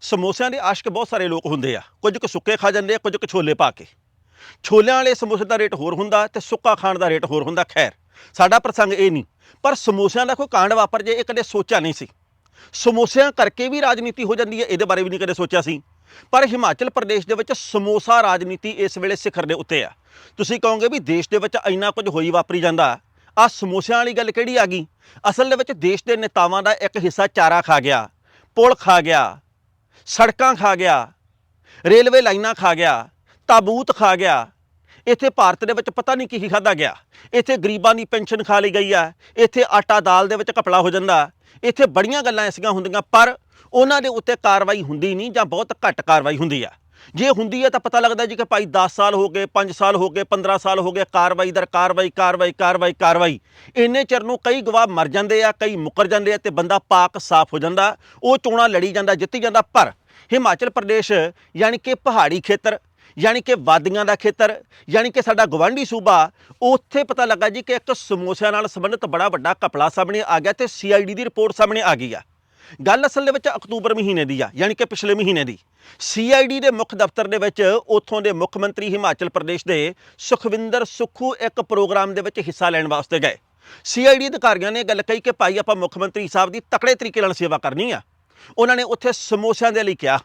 ਸਮੋਸਿਆਂ ਦੇ ਆਸ਼ਕ ਬਹੁਤ ਸਾਰੇ ਲੋਕ ਹੁੰਦੇ ਆ। ਕੁਝ ਕੁ ਸੁੱਕੇ ਖਾ ਜਾਂਦੇ ਆ, ਕੁਝ ਕੁ ਛੋਲੇ ਪਾ ਕੇ। ਛੋਲਿਆਂ ਵਾਲੇ ਸਮੋਸੇ ਦਾ ਰੇਟ ਹੋਰ ਹੁੰਦਾ ਤੇ ਸੁੱਕਾ ਖਾਣ ਦਾ ਰੇਟ ਹੋਰ ਹੁੰਦਾ, ਖੈਰ। ਸਾਡਾ ਪ੍ਰਸੰਗ ਇਹ ਨਹੀਂ, ਪਰ ਸਮੋਸਿਆਂ ਦਾ ਕੋਈ ਕਾਂਡ ਵਾਪਰ ਜੇ, ਇਹ ਕਦੇ ਸੋਚਿਆ ਨਹੀਂ ਸੀ। ਸਮੋਸਿਆਂ ਕਰਕੇ ਵੀ ਰਾਜਨੀਤੀ ਹੋ ਜਾਂਦੀ ਹੈ, ਇਹਦੇ ਬਾਰੇ ਵੀ ਨਹੀਂ ਕਦੇ ਸੋਚਿਆ ਸੀ। ਪਰ ਹਿਮਾਚਲ ਪ੍ਰਦੇਸ਼ ਦੇ ਵਿੱਚ ਸਮੋਸਾ ਰਾਜਨੀਤੀ ਇਸ ਵੇਲੇ ਸਿਖਰ ਦੇ ਉੱਤੇ ਆ। ਤੁਸੀਂ ਕਹੋਗੇ ਵੀ ਦੇਸ਼ ਦੇ ਵਿੱਚ ਇੰਨਾ ਕੁਝ ਹੋਈ ਵਾਪਰੀ ਜਾਂਦਾ। ਆ ਸਮੋਸਿਆਂ ਵਾਲੀ ਗੱਲ ਕਿਹੜੀ ਆ ਗਈ? ਅਸਲ ਦੇ ਵਿੱਚ ਦੇਸ਼ ਦੇ ਨੇਤਾਵਾਂ ਦਾ ਇੱਕ ਹਿੱਸਾ ਚਾਰਾ ਖਾ ਗਿਆ, ਪੁਲ ਖਾ ਗਿਆ ਸੜਕਾਂ ਖਾ ਗਿਆ, ਰੇਲਵੇ ਲਾਈਨਾਂ ਖਾ ਗਿਆ, ਤਾਬੂਤ ਖਾ ਗਿਆ। ਇੱਥੇ ਭਾਰਤ ਦੇ ਵਿੱਚ ਪਤਾ ਨਹੀਂ ਕੀ ਕੀ ਖਾਦਾ ਗਿਆ। ਇੱਥੇ ਗਰੀਬਾਂ ਦੀ ਪੈਨਸ਼ਨ ਖਾ ਲਈ ਗਈ ਆ। ਇੱਥੇ ਆਟਾ ਦਾਲ ਦੇ ਵਿੱਚ ਘਪਲਾ ਹੋ ਜਾਂਦਾ। ਇੱਥੇ ਬੜੀਆਂ ਗੱਲਾਂ ਐਸੀਆਂ ਹੁੰਦੀਆਂ, ਪਰ ਉਹਨਾਂ ਦੇ ਉੱਤੇ ਕਾਰਵਾਈ ਹੁੰਦੀ ਨਹੀਂ ਜਾਂ ਬਹੁਤ ਘੱਟ ਕਾਰਵਾਈ ਹੁੰਦੀ ਆ। ਜੇ ਹੁੰਦੀ ਹੈ ਤਾਂ ਪਤਾ ਲੱਗਦਾ ਜੀ ਕਿ ਭਾਈ 10 ਸਾਲ ਹੋ ਗਏ 5 ਸਾਲ ਹੋ ਗਏ 15 ਸਾਲ ਹੋ ਗਏ, ਕਾਰਵਾਈ ਦਰ ਕਾਰਵਾਈ ਕਾਰਵਾਈ ਕਾਰਵਾਈ ਕਾਰਵਾਈ। ਇੰਨੇ ਚਿਰ ਨੂੰ ਕਈ ਗਵਾਹ ਮਰ ਜਾਂਦੇ ਆ, ਕਈ ਮੁੱਕਰ ਜਾਂਦੇ ਆ ਤੇ ਬੰਦਾ ਪਾਕ ਸਾਫ਼ ਹੋ ਜਾਂਦਾ, ਉਹ ਚੋਣਾਂ ਲੜੀ ਜਾਂਦਾ, ਜਿੱਤੀ ਜਾਂਦਾ। ਪਰ ਹਿਮਾਚਲ ਪ੍ਰਦੇਸ਼ ਯਾਨੀ ਕਿ ਪਹਾੜੀ ਖੇਤਰ, ਯਾਨੀ ਕਿ ਵਾਦੀਆਂ ਦਾ ਖੇਤਰ, ਯਾਨੀ ਕਿ ਸਾਡਾ ਗਵਾਂਢੀ ਸੂਬਾ, ਉੱਥੇ ਪਤਾ ਲੱਗਾ ਜੀ ਕਿ ਇੱਕ ਸਮੋਸਿਆਂ ਨਾਲ ਸੰਬੰਧਿਤ ਬੜਾ ਵੱਡਾ ਕਪੜਾ ਸਾਹਮਣੇ ਆ ਗਿਆ ਤੇ ਸੀਆਈਡੀ ਦੀ ਰਿਪੋਰਟ ਸਾਹਮਣੇ ਆ ਗਈ ਆ। ਗੱਲ ਅਸਲ ਦੇ ਵਿੱਚ ਅਕਤੂਬਰ ਮਹੀਨੇ ਦੀ ਆ, ਯਾਨੀ ਕਿ ਪਿਛਲੇ ਮਹੀਨੇ ਦੀ। ਸੀਆਈਡੀ ਦੇ ਮੁੱਖ ਦਫ਼ਤਰ ਦੇ ਵਿੱਚ ਉੱਥੋਂ ਦੇ ਮੁੱਖ ਮੰਤਰੀ ਹਿਮਾਚਲ ਪ੍ਰਦੇਸ਼ ਦੇ ਸੁਖਵਿੰਦਰ ਸੁੱਖੂ ਇੱਕ ਪ੍ਰੋਗਰਾਮ ਦੇ ਵਿੱਚ ਹਿੱਸਾ ਲੈਣ ਵਾਸਤੇ ਗਏ। ਸੀਆਈਡੀ ਅਧਿਕਾਰੀਆਂ ਨੇ ਗੱਲ ਕਹੀ ਕਿ ਭਾਈ, ਆਪਾਂ ਮੁੱਖ ਮੰਤਰੀ ਸਾਹਿਬ ਦੀ ਤਕੜੇ ਤਰੀਕੇ ਨਾਲ ਸੇਵਾ ਕਰਨੀ ਆ। ਉਹਨਾਂ ਨੇ ਉੱਥੇ ਸਮੋਸਿਆਂ ਦੇ ਲਈ ਕਿਹਾ।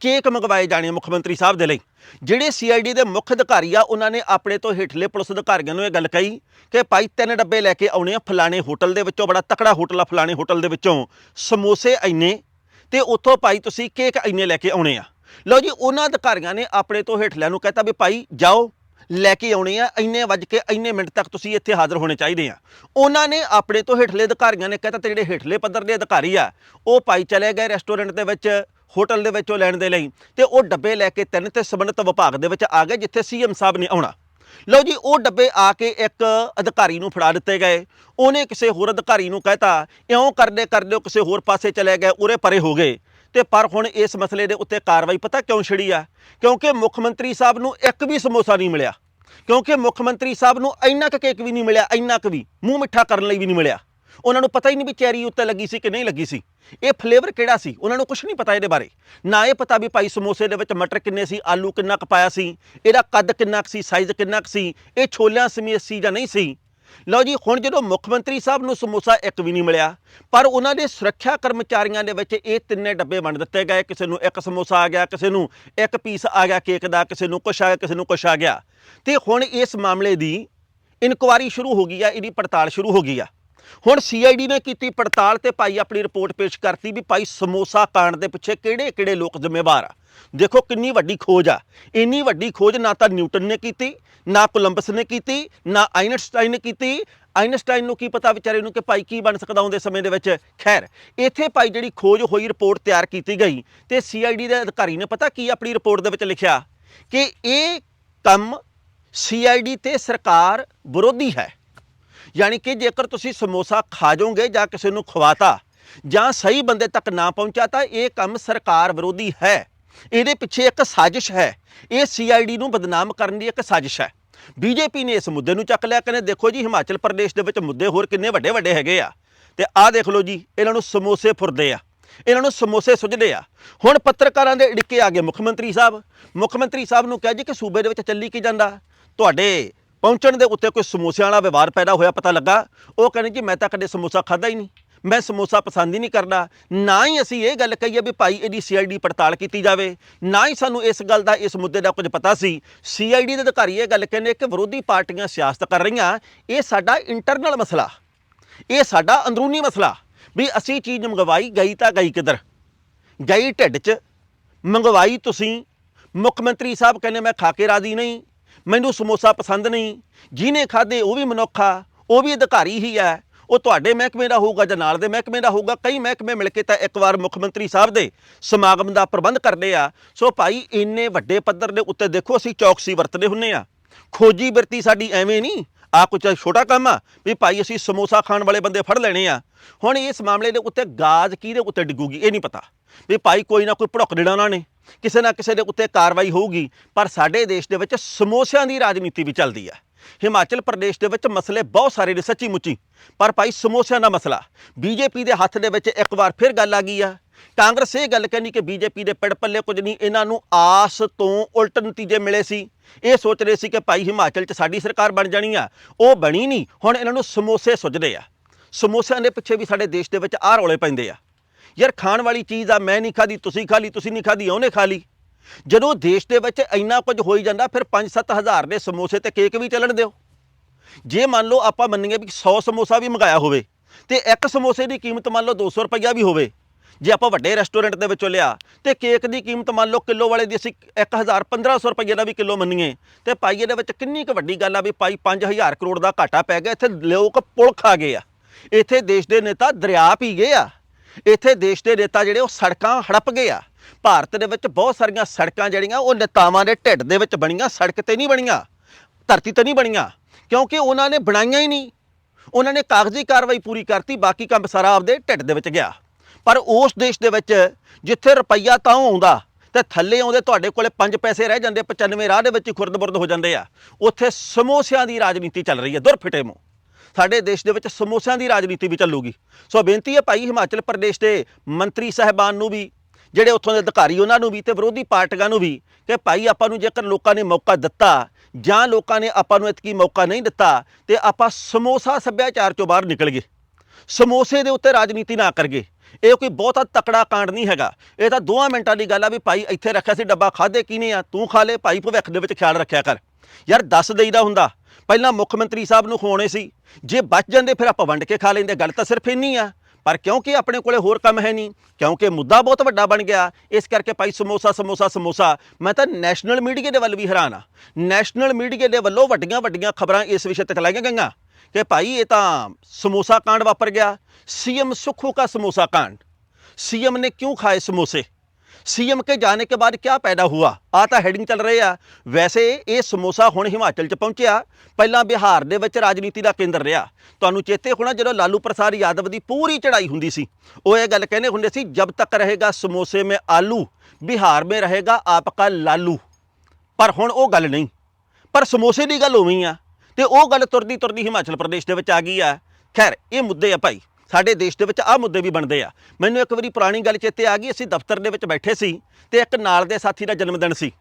ਕੇਕ ਮੰਗਵਾਏ ਜਾਣੇ ਮੁੱਖ ਮੰਤਰੀ ਸਾਹਿਬ ਦੇ ਲਈ। ਜਿਹੜੇ ਸੀਆਈਡੀ ਦੇ ਮੁੱਖ ਅਧਿਕਾਰੀ ਆ, ਉਹਨਾਂ ਨੇ ਆਪਣੇ ਤੋਂ ਹੇਠਲੇ ਪੁਲਿਸ ਅਧਿਕਾਰੀਆਂ ਨੂੰ ਇਹ ਗੱਲ ਕਹੀ ਕਿ ਭਾਈ ਤਿੰਨ ਡੱਬੇ ਲੈ ਕੇ ਆਉਣੇ ਆ ਫਲਾਣੇ ਹੋਟਲ ਦੇ ਵਿੱਚੋਂ, ਬੜਾ ਤਕੜਾ ਹੋਟਲ ਆ ਫਲਾਣੇ ਹੋਟਲ ਦੇ ਵਿੱਚੋਂ। ਸਮੋਸੇ ਇੰਨੇ ਤੇ ਉੱਥੋਂ ਭਾਈ ਤੁਸੀਂ ਕੇਕ ਇੰਨੇ ਲੈ ਕੇ ਆਉਣੇ ਆ। ਲਓ ਜੀ, ਉਹਨਾਂ ਅਧਿਕਾਰੀਆਂ ਨੇ ਆਪਣੇ ਤੋਂ ਹੇਠਲਿਆਂ ਨੂੰ ਕਹਿਤਾ ਵੀ ਭਾਈ ਜਾਓ ਲੈ ਕੇ ਆਉਣੇ ਆ, ਇੰਨੇ ਵੱਜ ਕੇ ਇੰਨੇ ਮਿੰਟ ਤੱਕ ਤੁਸੀਂ ਇੱਥੇ ਹਾਜ਼ਰ ਹੋਣੇ ਚਾਹੀਦੇ ਆ। ਉਹਨਾਂ ਨੇ ਆਪਣੇ ਤੋਂ ਹੇਠਲੇ ਅਧਿਕਾਰੀਆਂ ਨੇ ਕਹਿਤਾ ਤੇ ਜਿਹੜੇ ਹੇਠਲੇ ਪੱਧਰ ਦੇ ਅਧਿਕਾਰੀ ਆ, ਉਹ ਭਾਈ ਚਲੇ ਗਏ ਰੈਸਟੋਰੈਂਟ ਦੇ ਵਿੱਚ ਹੋਟਲ ਦੇ ਵਿੱਚੋਂ ਲੈਣ ਦੇ ਲਈ ਤੇ ਉਹ ਡੱਬੇ ਲੈ ਕੇ ਤਿੰਨ ਤੇ ਸੰਬੰਧਿਤ ਵਿਭਾਗ ਦੇ ਵਿੱਚ ਆ ਗਏ, ਜਿੱਥੇ ਸੀਐਮ ਸਾਹਿਬ ਨੇ ਆਉਣਾ। ਲਓ ਜੀ, ਉਹ ਡੱਬੇ ਆ ਕੇ ਇੱਕ ਅਧਿਕਾਰੀ ਨੂੰ ਫੜਾ ਦਿੱਤੇ ਗਏ। ਉਹਨੇ ਕਿਸੇ ਹੋਰ ਅਧਿਕਾਰੀ ਨੂੰ ਕਹਿਤਾ ਇਉਂ ਕਰਦੇ ਕਰਦੇ ਉਹ ਕਿਸੇ ਹੋਰ ਪਾਸੇ ਚਲੇ ਗਏ, ਉਰੇ ਪਰੇ ਹੋ ਗਏ। ਤੇ ਪਰ ਹੁਣ ਇਸ ਮਸਲੇ ਦੇ ਉੱਤੇ ਕਾਰਵਾਈ ਪਤਾ ਕਿਉਂ ਛਿੜੀ ਆ? ਕਿਉਂਕਿ ਮੁੱਖ ਮੰਤਰੀ ਸਾਹਿਬ ਨੂੰ ਇੱਕ ਵੀ ਸਮੋਸਾ ਨਹੀਂ ਮਿਲਿਆ। ਕਿਉਂਕਿ ਮੁੱਖ ਮੰਤਰੀ ਸਾਹਿਬ ਨੂੰ ਇੰਨਾ ਕੁ ਕੇਕ ਵੀ ਨਹੀਂ ਮਿਲਿਆ, ਇੰਨਾ ਕੁ ਵੀ, ਮੂੰਹ ਮਿੱਠਾ ਕਰਨ ਲਈ ਵੀ ਨਹੀਂ ਮਿਲਿਆ। ਉਹਨਾਂ ਨੂੰ ਪਤਾ ਹੀ ਨਹੀਂ ਵੀ ਚੈਰੀ ਉੱਤੇ ਲੱਗੀ ਸੀ ਕਿ ਨਹੀਂ ਲੱਗੀ ਸੀ। ਇਹ ਫਲੇਵਰ ਕਿਹੜਾ ਸੀ? ਉਹਨਾਂ ਨੂੰ ਕੁਝ ਨਹੀਂ ਪਤਾ ਇਹਦੇ ਬਾਰੇ। ਨਾ ਇਹ ਪਤਾ ਵੀ ਭਾਈ ਸਮੋਸੇ ਦੇ ਵਿੱਚ ਮਟਰ ਕਿੰਨੇ ਸੀ, ਆਲੂ ਕਿੰਨਾ ਕੁ ਪਾਇਆ ਸੀ, ਇਹਦਾ ਕੱਦ ਕਿੰਨਾ ਕੁ ਸੀ ਸਾਈਜ਼ ਕਿੰਨਾ ਕੁ ਸੀ, ਇਹ ਛੋਲਿਆਂ ਸਮੇਤ ਸੀ ਜਾਂ ਨਹੀਂ ਸੀ। ਲਓ ਜੀ, ਹੁਣ ਜਦੋਂ ਮੁੱਖ ਮੰਤਰੀ ਸਾਹਿਬ ਨੂੰ ਸਮੋਸਾ ਇੱਕ ਵੀ ਨਹੀਂ ਮਿਲਿਆ, ਪਰ ਉਹਨਾਂ ਦੇ ਸੁਰੱਖਿਆ ਕਰਮਚਾਰੀਆਂ ਦੇ ਵਿੱਚ ਇਹ ਤਿੰਨੇ ਡੱਬੇ ਵੰਡ ਦਿੱਤੇ ਗਏ। ਕਿਸੇ ਨੂੰ ਇੱਕ ਸਮੋਸਾ ਆ ਗਿਆ, ਕਿਸੇ ਨੂੰ ਇੱਕ ਪੀਸ ਆ ਗਿਆ ਕੇਕ ਦਾ, ਕਿਸੇ ਨੂੰ ਕੁਛ ਆ ਗਿਆ, ਕਿਸੇ ਨੂੰ ਕੁਛ ਆ ਗਿਆ। ਤੇ ਹੁਣ ਇਸ ਮਾਮਲੇ ਦੀ ਇਨਕੁਆਰੀ ਸ਼ੁਰੂ ਹੋ ਗਈ ਆ, ਇਹਦੀ ਪੜਤਾਲ ਸ਼ੁਰੂ ਹੋ ਗਈ ਆ। ਹੁਣ ਸੀਆਈਡੀ ਨੇ ਕੀਤੀ ਪੜਤਾਲ ਤੇ ਭਾਈ ਆਪਣੀ ਰਿਪੋਰਟ ਪੇਸ਼ ਕਰਤੀ ਵੀ ਭਾਈ ਸਮੋਸਾ ਕਾਂਡ ਦੇ ਪਿੱਛੇ ਕਿਹੜੇ-ਕਿਹੜੇ ਲੋਕ ਜ਼ਿੰਮੇਵਾਰ ਆ। ਦੇਖੋ ਕਿੰਨੀ ਵੱਡੀ ਖੋਜ ਆ। ਇੰਨੀ ਵੱਡੀ ਖੋਜ ਨਾ ਤਾਂ ਨਿਊਟਨ ਨੇ ਕੀਤੀ ਨਾ ਕੋਲੰਬਸ ਨੇ ਕੀਤੀ, ਨਾ ਆਇਨਸਟਾਈਨ ਨੇ ਕੀਤੀ। ਆਇਨਸਟਾਈਨ ਨੂੰ ਕੀ ਪਤਾ ਵਿਚਾਰੇ ਨੂੰ ਕਿ ਭਾਈ ਕੀ ਬਣ ਸਕਦਾ ਉਹਦੇ ਸਮੇਂ ਦੇ ਵਿੱਚ? ਖੈਰ, ਇੱਥੇ ਭਾਈ ਜਿਹੜੀ ਖੋਜ ਹੋਈ, ਰਿਪੋਰਟ ਤਿਆਰ ਕੀਤੀ ਗਈ, ਤੇ ਸੀਆਈਡੀ ਦੇ ਅਧਿਕਾਰੀ ਨੇ ਪਤਾ ਕੀ ਆਪਣੀ ਰਿਪੋਰਟ ਦੇ ਵਿੱਚ ਲਿਖਿਆ? ਕਿ ਇਹ ਕੰਮ ਸੀਆਈਡੀ ਤੇ ਸਰਕਾਰ ਵਿਰੋਧੀ ਹੈ। ਯਾਨੀ ਕਿ ਜੇਕਰ ਤੁਸੀਂ ਸਮੋਸਾ ਖਾ ਜਾਓਗੇ ਜਾਂ ਕਿਸੇ ਨੂੰ ਖਵਾਤਾ, ਜਾਂ ਸਹੀ ਬੰਦੇ ਤੱਕ ਨਾ ਪਹੁੰਚਾ ਤਾਂ ਇਹ ਕੰਮ ਸਰਕਾਰ ਵਿਰੋਧੀ ਹੈ। ਇਹਦੇ ਪਿੱਛੇ ਇੱਕ ਸਾਜ਼ਿਸ਼ ਹੈ। ਇਹ ਸੀਆਈਡੀ ਨੂੰ ਬਦਨਾਮ ਕਰਨ ਦੀ ਇੱਕ ਸਾਜ਼ਿਸ਼ ਹੈ। ਬੀਜੇਪੀ ਨੇ ਇਸ ਮੁੱਦੇ ਨੂੰ ਚੱਕ ਲਿਆ, ਕਹਿੰਦੇ ਦੇਖੋ ਜੀ, ਹਿਮਾਚਲ ਪ੍ਰਦੇਸ਼ ਦੇ ਵਿੱਚ ਮੁੱਦੇ ਹੋਰ ਕਿੰਨੇ ਵੱਡੇ ਵੱਡੇ ਹੈਗੇ ਆ। ਤੇ ਆਹ ਦੇਖ ਲਓ ਜੀ, ਇਹਨਾਂ ਨੂੰ ਸਮੋਸੇ ਫੁਰਦੇ ਆ। ਇਹਨਾਂ ਨੂੰ ਸਮੋਸੇ ਸੁਝਦੇ ਆ। ਹੁਣ ਪੱਤਰਕਾਰਾਂ ਦੇ ਇੜਕੇ ਆ ਗਏ ਮੁੱਖ ਮੰਤਰੀ ਸਾਹਿਬ। ਮੁੱਖ ਮੰਤਰੀ ਸਾਹਿਬ ਨੂੰ ਕਿਹਾ ਜੀ ਕਿ ਸੂਬੇ ਦੇ ਵਿੱਚ ਚੱਲੀ ਕੀ ਜਾਂਦਾ? ਤੁਹਾਡੇ ਪਹੁੰਚਣ ਦੇ ਉੱਤੇ ਕੋਈ ਸਮੋਸਿਆਂ ਵਾਲਾ ਵਿਵਹਾਰ ਪੈਦਾ ਹੋਇਆ ਪਤਾ ਲੱਗਾ? ਉਹ ਕਹਿੰਦੇ ਜੀ, ਮੈਂ ਤਾਂ ਕਦੇ ਸਮੋਸਾ ਖਾਦਾ ਹੀ ਨਹੀਂ। ਮੈਂ ਸਮੋਸਾ ਪਸੰਦ ਹੀ ਨਹੀਂ ਕਰਦਾ। ਨਾ ਹੀ ਅਸੀਂ ਇਹ ਗੱਲ ਕਹੀਏ ਵੀ ਭਾਈ ਇਹਦੀ ਸੀਆਈਡੀ ਪੜਤਾਲ ਕੀਤੀ ਜਾਵੇ। ਨਾ ਹੀ ਸਾਨੂੰ ਇਸ ਗੱਲ ਦਾ, ਇਸ ਮੁੱਦੇ ਦਾ ਕੁਝ ਪਤਾ ਸੀ। ਸੀਆਈਡੀ ਦੇ ਅਧਿਕਾਰੀ ਇਹ ਗੱਲ ਕਹਿੰਦੇ ਕਿ ਵਿਰੋਧੀ ਪਾਰਟੀਆਂ ਸਿਆਸਤ ਕਰ ਰਹੀਆਂ। ਇਹ ਸਾਡਾ ਇੰਟਰਨਲ ਮਸਲਾ। ਇਹ ਸਾਡਾ ਅੰਦਰੂਨੀ ਮਸਲਾ। ਵੀ ਅਸੀਂ ਚੀਜ਼ ਮੰਗਵਾਈ ਗਈ ਤਾਂ ਗਈ ਕਿੱਧਰ? ਗਈ ਢਿੱਡ 'ਚ। ਮੰਗਵਾਈ ਤੁਸੀਂ। ਮੁੱਖ ਮੰਤਰੀ ਸਾਹਿਬ ਕਹਿੰਦੇ ਮੈਂ ਖਾ ਕੇ ਰਾਜ਼ੀ ਨਹੀਂ। ਮੈਨੂੰ ਸਮੋਸਾ ਪਸੰਦ ਨਹੀਂ। ਜਿਹਨੇ ਖਾਦੇ ਉਹ ਵੀ ਮਨੁੱਖਾ ਉਹ ਵੀ ਅਧਿਕਾਰੀ ਹੀ ਹੈ ਉਹ ਤੁਹਾਡੇ ਮਹਿਕਮੇ ਦਾ ਹੋਊਗਾ ਜਾਂ ਨਾਲ ਦੇ ਮਹਿਕਮੇ ਦਾ ਹੋਊਗਾ, ਕਈ ਮਹਿਕਮੇ ਮਿਲ ਕੇ ਤਾਂ ਇੱਕ ਵਾਰ ਮੁੱਖ ਮੰਤਰੀ ਸਾਹਿਬ ਦੇ ਸਮਾਗਮ ਦਾ ਪ੍ਰਬੰਧ ਕਰਦੇ ਆ। ਸੋ ਭਾਈ, ਇੰਨੇ ਵੱਡੇ ਪੱਧਰ ਦੇ ਉੱਤੇ ਦੇਖੋ, ਅਸੀਂ ਚੌਕਸੀ ਵਰਤਦੇ ਹੁੰਨੇ ਆ। ਖੋਜੀ ਬਿਰਤੀ ਸਾਡੀ ਐਵੇਂ ਨਹੀਂ। ਆ ਕੁਝ ਛੋਟਾ ਕੰਮ ਆ ਵੀ ਭਾਈ, ਅਸੀਂ ਸਮੋਸਾ ਖਾਣ ਵਾਲੇ ਬੰਦੇ ਫੜ ਲੈਣੇ ਆ। ਹੁਣ ਇਸ ਮਾਮਲੇ ਦੇ ਉੱਤੇ ਗਾਜ ਕਿਹਦੇ ਉੱਤੇ ਡਿੱਗੂਗੀ, ਇਹ ਨਹੀਂ ਪਤਾ। ਵੀ ਭਾਈ, ਕੋਈ ਨਾ ਕੋਈ ਭੜਕ ਦੇਣਾ ਉਹਨਾਂ ਨੇ। ਕਿਸੇ ਨਾ ਕਿਸੇ ਦੇ ਉੱਤੇ ਕਾਰਵਾਈ ਹੋਊਗੀ, ਪਰ ਸਾਡੇ ਦੇਸ਼ ਦੇ ਵਿੱਚ ਸਮੋਸਿਆਂ ਦੀ ਰਾਜਨੀਤੀ ਵੀ ਚੱਲਦੀ ਆ। ਹਿਮਾਚਲ ਪ੍ਰਦੇਸ਼ ਦੇ ਵਿੱਚ ਮਸਲੇ ਬਹੁਤ ਸਾਰੇ ਨੇ ਸੱਚੀ ਮੁੱਚੀ। ਪਰ ਭਾਈ ਸਮੋਸਿਆਂ ਦਾ ਮਸਲਾ, ਬੀਜੇਪੀ ਦੇ ਹੱਥ ਦੇ ਵਿੱਚ ਇੱਕ ਵਾਰ ਫਿਰ ਗੱਲ ਆ ਗਈ ਆ। ਕਾਂਗਰਸ ਇਹ ਗੱਲ ਕਹਿੰਦੀ ਕਿ ਬੀਜੇਪੀ ਦੇ ਪਿੜ ਪੱਲੇ ਕੁਝ ਨਹੀਂ, ਇਹਨਾਂ ਨੂੰ ਆਸ ਤੋਂ ਉਲਟ ਨਤੀਜੇ ਮਿਲੇ ਸੀ। ਇਹ ਸੋਚ ਰਹੇ ਸੀ ਕਿ ਭਾਈ ਹਿਮਾਚਲ 'ਚ ਸਾਡੀ ਸਰਕਾਰ ਬਣ ਜਾਣੀ ਆ, ਉਹ ਬਣੀ ਨਹੀਂ, ਹੁਣ ਇਹਨਾਂ ਨੂੰ ਸਮੋਸੇ ਸੁੱਜਦੇ ਆ। ਸਮੋਸਿਆਂ ਦੇ ਪਿੱਛੇ ਵੀ ਸਾਡੇ ਦੇਸ਼ ਦੇ ਵਿੱਚ ਆਹ ਰੌਲੇ ਪੈਂਦੇ ਆ। ਯਾਰ, ਖਾਣ ਵਾਲੀ ਚੀਜ਼ ਆ, ਮੈਂ ਨਹੀਂ ਖਾਦੀ ਤੁਸੀਂ ਖਾ ਲਈ, ਤੁਸੀਂ ਨਹੀਂ ਖਾਦੀ ਉਹਨੇ ਖਾ ਲਈ। ਜਦੋਂ ਦੇਸ਼ ਦੇ ਵਿੱਚ ਇੰਨਾ ਕੁਝ ਹੋਈ ਜਾਂਦਾ, ਫਿਰ 5-7 ਹਜ਼ਾਰ ਦੇ ਸਮੋਸੇ ਤੇ ਕੇਕ ਵੀ ਚੱਲਣ ਦਿਓ। ਜੇ ਮੰਨ ਲਓ ਆਪਾਂ ਮੰਨੀਏ ਵੀ 100 ਸਮੋਸਾ ਵੀ ਮੰਗਾਇਆ ਹੋਵੇ, ਤੇ ਇੱਕ ਸਮੋਸੇ ਦੀ ਕੀਮਤ ਮੰਨ ਲਓ 200 ਰੁਪਈਆ ਵੀ ਹੋਵੇ, ਜੇ ਆਪਾਂ ਵੱਡੇ ਰੈਸਟੋਰੈਂਟ ਦੇ ਵਿੱਚੋਂ ਲਿਆ, ਤੇ ਕੇਕ ਦੀ ਕੀਮਤ ਮੰਨ ਲਓ ਕਿਲੋ ਵਾਲੇ ਦੀ ਅਸੀਂ 1000 1500 ਰੁਪਈਏ ਦਾ ਵੀ ਕਿਲੋ ਮੰਨੀਏ, ਤੇ ਪਾਈ ਇਹਦੇ ਵਿੱਚ ਕਿੰਨੀ ਕੁ ਵੱਡੀ ਗੱਲ ਆ ਵੀ ਪਾਈ 5000 ਕਰੋੜ ਦਾ ਘਾਟਾ ਪੈ ਗਿਆ, ਇੱਥੇ ਲੋਕ ਪੁਲਖ ਆ ਗਏ ਆ। ਇੱਥੇ ਦੇਸ਼ ਦੇ ਨੇਤਾ ਦਰਿਆ ਪੀ ਗਏ ਆ। ਇੱਥੇ ਦੇਸ਼ ਦੇ ਨੇਤਾ ਜਿਹੜੇ ਉਹ ਸੜਕਾਂ ਹੜਪ ਗਏ ਆ। ਭਾਰਤ ਦੇ ਵਿੱਚ ਬਹੁਤ ਸਾਰੀਆਂ ਸੜਕਾਂ ਜਿਹੜੀਆਂ, ਉਹ ਨੇਤਾਵਾਂ ਦੇ ਢਿੱਡ ਦੇ ਵਿੱਚ ਬਣੀਆਂ, ਸੜਕ ਤੇ ਨਹੀਂ ਬਣੀਆਂ, ਧਰਤੀ ਤੇ ਨਹੀਂ ਬਣੀਆਂ, ਕਿਉਂਕਿ ਉਹਨਾਂ ਨੇ ਬਣਾਈਆਂ ਹੀ ਨਹੀਂ। ਉਹਨਾਂ ਨੇ ਕਾਗਜ਼ੀ ਕਾਰਵਾਈ ਪੂਰੀ ਕਰਤੀ, ਬਾਕੀ ਕੰਮ ਸਾਰਾ ਆਪਦੇ ਢਿੱਡ ਦੇ ਵਿੱਚ ਗਿਆ। ਪਰ ਉਸ ਦੇਸ਼ ਦੇ ਵਿੱਚ ਜਿੱਥੇ ਰੁਪਈਆ ਤਾਂ ਆਉਂਦਾ, ਤੇ ਥੱਲੇ ਆਉਂਦੇ ਤੁਹਾਡੇ ਕੋਲੇ 5 ਪੈਸੇ ਰਹਿ ਜਾਂਦੇ 95 ਰਾਹ ਦੇ ਵਿੱਚ ਹੀ ਖੁਰਦ-ਬੁਰਦ ਹੋ ਜਾਂਦੇ ਆ, ਉੱਥੇ ਸਮੋਸਿਆਂ ਦੀ ਰਾਜਨੀਤੀ ਚੱਲ ਰਹੀ ਹੈ ਦੁਰ ਫਿਟੇ ਮੂੰਹ। ਸਾਡੇ ਦੇਸ਼ ਦੇ ਵਿੱਚ ਸਮੋਸਿਆਂ ਦੀ ਰਾਜਨੀਤੀ ਵੀ ਚੱਲੂਗੀ। ਸੋ ਬੇਨਤੀ ਹੈ ਭਾਈ ਹਿਮਾਚਲ ਪ੍ਰਦੇਸ਼ ਦੇ ਮੰਤਰੀ ਸਾਹਿਬਾਨ ਨੂੰ ਵੀ, ਜਿਹੜੇ ਉੱਥੋਂ ਦੇ ਅਧਿਕਾਰੀ ਉਹਨਾਂ ਨੂੰ ਵੀ ਤੇ ਵਿਰੋਧੀ ਪਾਰਟੀਆਂ ਨੂੰ ਵੀ ਕਿ ਭਾਈ ਆਪਾਂ ਨੂੰ ਜੇਕਰ ਲੋਕਾਂ ਨੇ ਮੌਕਾ ਦਿੱਤਾ ਜਾਂ ਲੋਕਾਂ ਨੇ ਆਪਾਂ ਨੂੰ ਇਤਕੀ ਮੌਕਾ ਨਹੀਂ ਦਿੱਤਾ ਤੇ ਆਪਾਂ ਸਮੋਸਾ ਸੱਭਿਆਚਾਰ ਚੋਂ ਬਾਹਰ ਨਿਕਲ ਗਏ। ਸਮੋਸੇ ਦੇ ਉੱਤੇ ਰਾਜਨੀਤੀ ਨਾ ਕਰਗੇ। ਇਹ ਕੋਈ ਬਹੁਤਾ ਤਕੜਾ ਕਾਂਡ ਨਹੀਂ ਹੈਗਾ। ਇਹ ਤਾਂ ਦੋਆਂ ਮਿੰਟਾਂ ਦੀ ਗੱਲ ਆ ਵੀ ਭਾਈ ਇੱਥੇ ਰੱਖਿਆ ਸੀ ਡੱਬਾ ਖਾਦੇ ਕਿਨੇ ਆ? ਤੂੰ ਖਾ ਲੈ, ਭਾਈ ਭਵਿੱਖ ਦੇ ਵਿੱਚ ਖਿਆਲ ਰੱਖਿਆ ਕਰ। ਯਾਰ ਦੱਸ ਦੇਈਦਾ ਹੁੰਦਾ। ਪਹਿਲਾਂ ਮੁੱਖ ਮੰਤਰੀ ਸਾਹਿਬ ਨੂੰ ਖਵਾਉਣੇ ਸੀ। ਜੇ ਬਚ ਜਾਂਦੇ ਫਿਰ ਆਪਾਂ ਵੰਡ ਕੇ ਖਾ ਲੈਂਦੇ, ਗੱਲ ਤਾਂ ਸਿਰਫ ਇੰਨੀ ਆ। ਪਰ ਕਿਉਂਕਿ ਆਪਣੇ ਕੋਲੇ ਹੋਰ ਕੰਮ ਹੈ ਨਹੀਂ, ਕਿਉਂਕਿ ਮੁੱਦਾ ਬਹੁਤ ਵੱਡਾ ਬਣ ਗਿਆ, ਇਸ ਕਰਕੇ ਭਾਈ ਸਮੋਸਾ ਸਮੋਸਾ ਸਮੋਸਾ, ਮੈਂ ਤਾਂ ਨੈਸ਼ਨਲ ਮੀਡੀਆ ਦੇ ਵੱਲ ਵੀ ਹੈਰਾਨ ਆ। ਨੈਸ਼ਨਲ ਮੀਡੀਆ ਦੇ ਵੱਲੋਂ ਵੱਡੀਆਂ ਵੱਡੀਆਂ ਖਬਰਾਂ ਇਸ ਵਿਸ਼ੇ ਤੇ ਚਲਾਈਆਂ ਗਈਆਂ ਕਿ ਭਾਈ ਇਹ ਤਾਂ ਸਮੋਸਾ ਕਾਂਡ ਵਾਪਰ ਗਿਆ, ਸੀਐਮ ਸੁਖੂ ਦਾ ਸਮੋਸਾ ਕਾਂਡ। ਸੀਐਮ ਨੇ ਕਿਉਂ ਖਾਏ ਸਮੋਸੇ? ਸੀਐਮ ਕੇ ਜਾਣੇ ਕੇ ਬਾਅਦ ਕੀ ਪੈਦਾ ਹੁਆ? ਆ ਤਾਂ ਹੈਡਿੰਗ ਚੱਲ ਰਹੇ ਆ। ਵੈਸੇ ਇਹ ਸਮੋਸਾ ਹੁਣ ਹਿਮਾਚਲ ਚ ਪਹੁੰਚਿਆ। ਪਹਿਲਾਂ ਬਿਹਾਰ ਦੇ ਵਿੱਚ ਰਾਜਨੀਤੀ ਦਾ ਕੇਂਦਰ ਰਿਹਾ। ਤੁਹਾਨੂੰ ਚੇਤੇ ਹੋਣਾ ਜਦੋਂ ਲਾਲੂ ਪ੍ਰਸਾਦ ਯਾਦਵ ਦੀ ਪੂਰੀ ਚੜ੍ਹਾਈ ਹੁੰਦੀ ਸੀ। ਉਹ ਇਹ ਗੱਲ ਕਹਿੰਦੇ ਹੁੰਦੇ ਸੀ, ਜਬ ਤੱਕ ਰਹੇਗਾ ਸਮੋਸੇ ਮੇ ਆਲੂ, ਬਿਹਾਰ ਮੇ ਰਹੇਗਾ ਆਪਕਾ ਲਾਲੂ। ਪਰ ਹੁਣ ਉਹ ਗੱਲ ਨਹੀਂ। ਪਰ ਸਮੋਸੇ ਦੀ ਗੱਲ ਉਵੇਂ ਆ। ਤੇ ਉਹ ਗੱਲ ਤੁਰਦੀ ਤੁਰਦੀ ਹਿਮਾਚਲ ਪ੍ਰਦੇਸ਼ ਦੇ ਵਿੱਚ ਆ ਗਈ ਆ। ਖੈਰ, ਇਹ ਮੁੱਦੇ ਆ ਭਾਈ। ਸਾਡੇ ਦੇਸ਼ ਦੇ ਵਿੱਚ ਆਹ ਮੁੱਦੇ ਵੀ ਬਣਦੇ ਆ। ਮੈਨੂੰ ਇੱਕ ਵਾਰੀ ਪੁਰਾਣੀ ਗੱਲ ਚੇਤੇ ਆ ਗਈ, ਅਸੀਂ ਦਫ਼ਤਰ ਦੇ ਵਿੱਚ ਬੈਠੇ ਸੀ ਤੇ ਇੱਕ ਨਾਲ ਦੇ ਸਾਥੀ ਦਾ ਜਨਮ ਦਿਨ ਸੀ।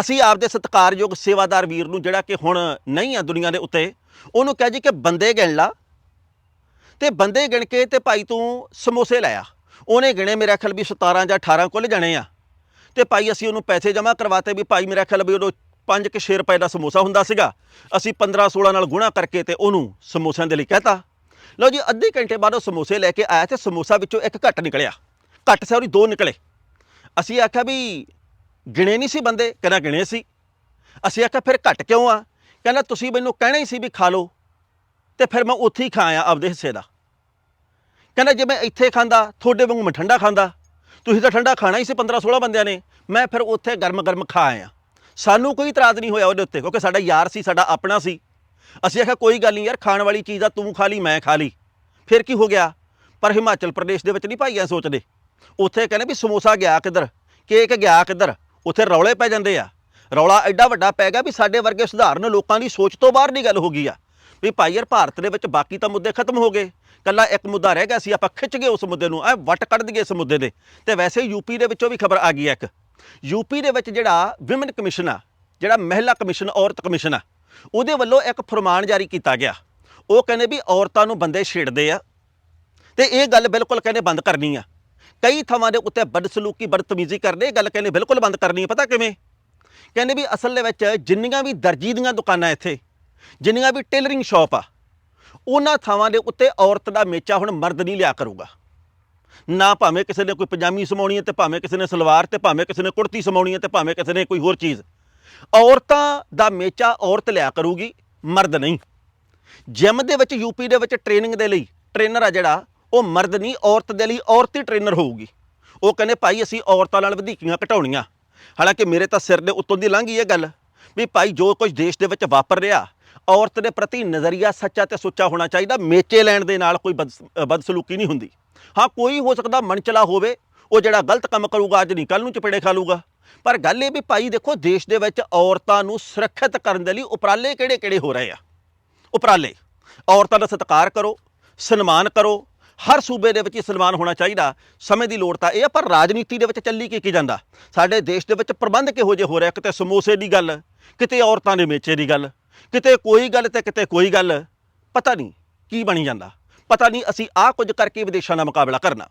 ਅਸੀਂ ਆਪਦੇ ਸਤਿਕਾਰਯੋਗ ਸੇਵਾਦਾਰ ਵੀਰ ਨੂੰ ਜਿਹੜਾ ਕਿ ਹੁਣ ਨਹੀਂ ਆ ਦੁਨੀਆ ਦੇ ਉੱਤੇ, ਉਹਨੂੰ ਕਹਿ ਜੀ ਕਿ ਬੰਦੇ ਗਿਣ ਲਾ। ਤੇ ਬੰਦੇ ਗਿਣ ਕੇ ਤੇ ਭਾਈ ਤੂੰ ਸਮੋਸੇ ਲਾਇਆ ਉਹਨੇ ਗਿਣੇ ਮੇਰਾ ਖਿਆਲ ਵੀ 17 ਜਾਂ 18 ਕੁੱਲ ਜਾਣੇ ਆ। ਤੇ ਭਾਈ ਅਸੀਂ ਉਹਨੂੰ ਪੈਸੇ ਜਮ੍ਹਾਂ ਕਰਵਾਤੇ ਵੀ ਭਾਈ ਮੇਰਾ ਖਿਆਲ ਵੀ ਉਦੋਂ 5 ਕਿ 6 ਰੁਪਏ ਦਾ ਸਮੋਸਾ ਹੁੰਦਾ ਸੀਗਾ। ਅਸੀਂ 15 16 ਨਾਲ ਗੁਣਾ ਕਰਕੇ ਤੇ ਉਹਨੂੰ ਸਮੋਸਿਆਂ ਦੇ ਲਈ ਕਹਤਾ। ਲਓ ਜੀ, ਅੱਧੇ ਘੰਟੇ ਬਾਅਦ ਉਹ ਸਮੋਸੇ ਲੈ ਕੇ ਆਇਆ ਤੇ ਸਮੋਸਾ ਵਿੱਚੋਂ ਇੱਕ ਘੱਟ ਨਿਕਲਿਆ। ਘੱਟ ਸੌਰੀ ਦੋ ਨਿਕਲੇ। ਅਸੀਂ ਆਖਿਆ ਵੀ ਗਿਣੇ ਨਹੀਂ ਸੀ ਬੰਦੇ, ਕਹਿੰਦਾ ਗਿਣੇ ਸੀ। ਅਸੀਂ ਆਖਿਆ ਫਿਰ ਘੱਟ ਕਿਉਂ ਆ? ਕਹਿੰਦਾ ਤੁਸੀਂ ਮੈਨੂੰ ਕਹਿਣਾ ਹੀ ਸੀ ਵੀ ਖਾ ਲਓ, ਤੇ ਫਿਰ ਮੈਂ ਉੱਥੇ ਹੀ ਖਾਇਆ ਆਪਦੇ ਹਿੱਸੇ ਦਾ। ਕਹਿੰਦਾ ਜੇ ਮੈਂ ਇੱਥੇ ਖਾਂਦਾ, ਤੁਹਾਡੇ ਵਾਂਗੂ ਮੈਂ ਠੰਡਾ ਖਾਂਦਾ। ਤੁਸੀਂ ਤਾਂ ਠੰਡਾ ਖਾਣਾ ਹੀ ਸੀ 15 16 ਬੰਦਿਆਂ ਨੇ। ਮੈਂ ਫਿਰ ਉੱਥੇ ਗਰਮ ਗਰਮ ਖਾ ਆਇਆ। ਸਾਨੂੰ ਕੋਈ ਇਤਰਾਜ਼ ਨਹੀਂ ਹੋਇਆ ਉਹਦੇ ਉੱਤੇ, ਕਿਉਂਕਿ ਸਾਡਾ ਯਾਰ ਸੀ, ਸਾਡਾ ਆਪਣਾ ਸੀ। ਅਸੀਂ ਆਖਿਆ, ਕੋਈ ਗੱਲ ਨਹੀਂ ਯਾਰ, ਖਾਣ ਵਾਲੀ ਚੀਜ਼ ਆ, ਤੂੰ ਖਾ ਲਈ, ਮੈਂ ਖਾ ਲਈ। ਫਿਰ ਕੀ ਹੋ ਗਿਆ? ਪਰ ਹਿਮਾਚਲ ਪ੍ਰਦੇਸ਼ ਦੇ ਵਿੱਚ ਨਹੀਂ ਭਾਈ ਐ ਸੋਚਦੇ। ਉੱਥੇ ਕਹਿੰਦੇ ਵੀ ਸਮੋਸਾ ਗਿਆ ਕਿੱਧਰ, ਕੇਕ ਗਿਆ ਕਿੱਧਰ, ਉੱਥੇ ਰੌਲੇ ਪੈ ਜਾਂਦੇ ਆ। ਰੌਲਾ ਐਡਾ ਵੱਡਾ ਪੈ ਗਿਆ ਵੀ ਸਾਡੇ ਵਰਗੇ ਸਧਾਰਨ ਲੋਕਾਂ ਦੀ ਸੋਚ ਤੋਂ ਬਾਹਰ ਦੀ ਗੱਲ ਹੋ ਗਈ ਆ। ਵੀ ਭਾਈ ਯਾਰ, ਭਾਰਤ ਦੇ ਵਿੱਚ ਬਾਕੀ ਤਾਂ ਮੁੱਦੇ ਖਤਮ ਹੋ ਗਏ। ਕੱਲਾ ਇੱਕ ਮੁੱਦਾ ਰਹਿ ਗਿਆ ਸੀ, ਆਪਾਂ ਖਿੱਚ ਗਏ ਉਸ ਮੁੱਦੇ ਨੂੰ, ਐ ਵੱਟ ਕੱਢ ਦਈਏ ਇਸ ਮੁੱਦੇ ਦੇ। ਤੇ ਵੈਸੇ ਯੂਪੀ ਦੇ ਵਿੱਚੋਂ ਵੀ ਖਬਰ ਆ ਗਈ ਹੈ ਇੱਕ। ਯੂਪੀ ਦੇ ਵਿੱਚ ਜਿਹੜਾ ਵਿਮਨ ਕਮਿਸ਼ਨ ਆ, ਜਿਹੜਾ ਮਹਿਲਾ ਕਮਿਸ਼ਨ ਔਰਤ ਕਮਿਸ਼ਨ ਆ ਉਹਦੇ ਵੱਲੋਂ ਇੱਕ ਫਰਮਾਨ ਜਾਰੀ ਕੀਤਾ ਗਿਆ। ਉਹ ਕਹਿੰਦੇ ਵੀ ਔਰਤਾਂ ਨੂੰ ਬੰਦੇ ਛੇੜਦੇ ਆ। ਤੇ ਇਹ ਗੱਲ ਬਿਲਕੁਲ ਕਹਿੰਦੇ ਬੰਦ ਕਰਨੀ ਆ। ਕਈ ਥਾਵਾਂ ਦੇ ਉੱਤੇ ਬਦਸਲੂਕੀ, ਬਦਤਮੀਜ਼ੀ ਕਰਦੇ, ਇਹ ਗੱਲ ਕਹਿੰਦੇ ਬਿਲਕੁਲ ਬੰਦ ਕਰਨੀ ਆ। ਪਤਾ ਕਿਵੇਂ? ਕਹਿੰਦੇ ਵੀ ਅਸਲ ਦੇ ਵਿੱਚ ਜਿੰਨੀਆਂ ਵੀ ਦਰਜੀ ਦੀਆਂ ਦੁਕਾਨਾਂ ਇੱਥੇ, ਜਿੰਨੀਆਂ ਵੀ ਟੇਲਰਿੰਗ ਸ਼ਾਪ ਆ, ਉਹਨਾਂ ਥਾਵਾਂ ਦੇ ਉੱਤੇ ਔਰਤ ਦਾ ਮੇਚਾ ਹੁਣ ਮਰਦ ਨਹੀਂ ਲਿਆ ਕਰੂਗਾ। ਨਾ ਭਾਵੇਂ ਕਿਸੇ ਨੇ ਕੋਈ ਪਜਾਮੀ ਸਮਾਉਣੀ ਹੈ ਤੇ ਭਾਵੇਂ ਕਿਸੇ ਨੇ ਸਲਵਾਰ ਤੇ ਭਾਵੇਂ ਕਿਸੇ ਨੇ ਕੁੜਤੀ ਸਮਾਉਣੀ ਹੈ ਤੇ ਭਾਵੇਂ ਕਿਸੇ ਨੇ ਕੋਈ ਹੋਰ ਚੀਜ਼। ਔਰਤਾਂ ਦਾ ਮੇਚਾ ਔਰਤ ਲਿਆ ਕਰੂਗੀ, ਮਰਦ ਨਹੀਂ। ਜਿਮ ਦੇ ਵਿੱਚ ਯੂਪੀ ਦੇ ਵਿੱਚ ਟ੍ਰੇਨਿੰਗ ਦੇ ਲਈ ਟ੍ਰੇਨਰ ਆ ਜਿਹੜਾ, ਉਹ ਮਰਦ ਨਹੀਂ, ਔਰਤ ਦੇ ਲਈ ਔਰਤ ਹੀ ਟ੍ਰੇਨਰ ਹੋਊਗੀ। ਉਹ ਕਹਿੰਦੇ, ਭਾਈ, ਅਸੀਂ ਔਰਤਾਂ ਨਾਲ ਵਧੀਕੀਆਂ ਘਟਾਉਣੀਆਂ। ਹਾਲਾਂਕਿ ਮੇਰੇ ਤਾਂ ਸਿਰ ਦੇ ਉੱਤੋਂ ਦੀ ਲੰਘ ਗਈ ਇਹ ਗੱਲ ਵੀ ਭਾਈ, ਜੋ ਕੁਝ ਦੇਸ਼ ਦੇ ਵਿੱਚ ਵਾਪਰ ਰਿਹਾ, ਔਰਤ ਦੇ ਪ੍ਰਤੀ ਨਜ਼ਰੀਆ ਸੱਚਾ ਤੇ ਸੁੱਚਾ ਹੋਣਾ ਚਾਹੀਦਾ। ਮੇਚੇ ਲੈਣ ਦੇ ਨਾਲ ਕੋਈ ਬਦ- ਬਦਸਲੂਕੀ ਨਹੀਂ ਹੁੰਦੀ। ਹਾਂ, ਕੋਈ ਹੋ ਸਕਦਾ ਮਨਚਲਾ ਹੋਵੇ, ਉਹ ਜਿਹੜਾ ਗਲਤ ਕੰਮ ਕਰੂਗਾ, ਅੱਜ ਨਹੀਂ ਕੱਲ ਨੂੰ ਚਪੇੜੇ ਖਾ ਲੂਗਾ। ਪਰ ਗੱਲ ਇਹ ਵੀ ਭਾਈ ਦੇਖੋ, ਦੇਸ਼ ਦੇ ਵਿੱਚ ਔਰਤਾਂ ਨੂੰ ਸੁਰੱਖਿਅਤ ਕਰਨ ਦੇ ਲਈ ਉਪਰਾਲੇ ਕਿਹੜੇ-ਕਿਹੜੇ ਹੋ ਰਹੇ ਆ? ਉਪਰਾਲੇ, ਔਰਤਾਂ ਦਾ ਸਤਿਕਾਰ ਕਰੋ, ਸਨਮਾਨ ਕਰੋ, ਹਰ ਸੂਬੇ ਦੇ ਵਿੱਚ ਹੀ ਸਨਮਾਨ ਹੋਣਾ ਚਾਹੀਦਾ, ਸਮੇਂ ਦੀ ਲੋੜ ਤਾਂ ਇਹ ਆ, ਪਰ ਰਾਜਨੀਤੀ ਦੇ ਵਿੱਚ ਚੱਲੀ ਕੀ ਕੀ ਜਾਂਦਾ? ਸਾਡੇ ਦੇਸ਼ ਦੇ ਵਿੱਚ ਪ੍ਰਬੰਧ ਕਿਹੋ ਜਿਹੇ ਹੋ ਰਿਹਾ ਕਿਤੇ ਸਮੋਸੇ ਦੀ ਗੱਲ, ਕਿਤੇ ਔਰਤਾਂ ਦੇ ਮੇਚੇ ਦੀ ਗੱਲ, ਕਿਤੇ ਕੋਈ ਗੱਲ ਤੇ ਕਿਤੇ ਕੋਈ ਗੱਲ, ਪਤਾ ਨਹੀਂ ਕੀ ਬਣੀ ਜਾਂਦਾ? ਪਤਾ ਨਹੀਂ ਅਸੀਂ ਆਹ ਕੁਝ ਕਰਕੇ ਵਿਦੇਸ਼ਾਂ ਦਾ ਮੁਕਾਬਲਾ ਕਰਨਾ।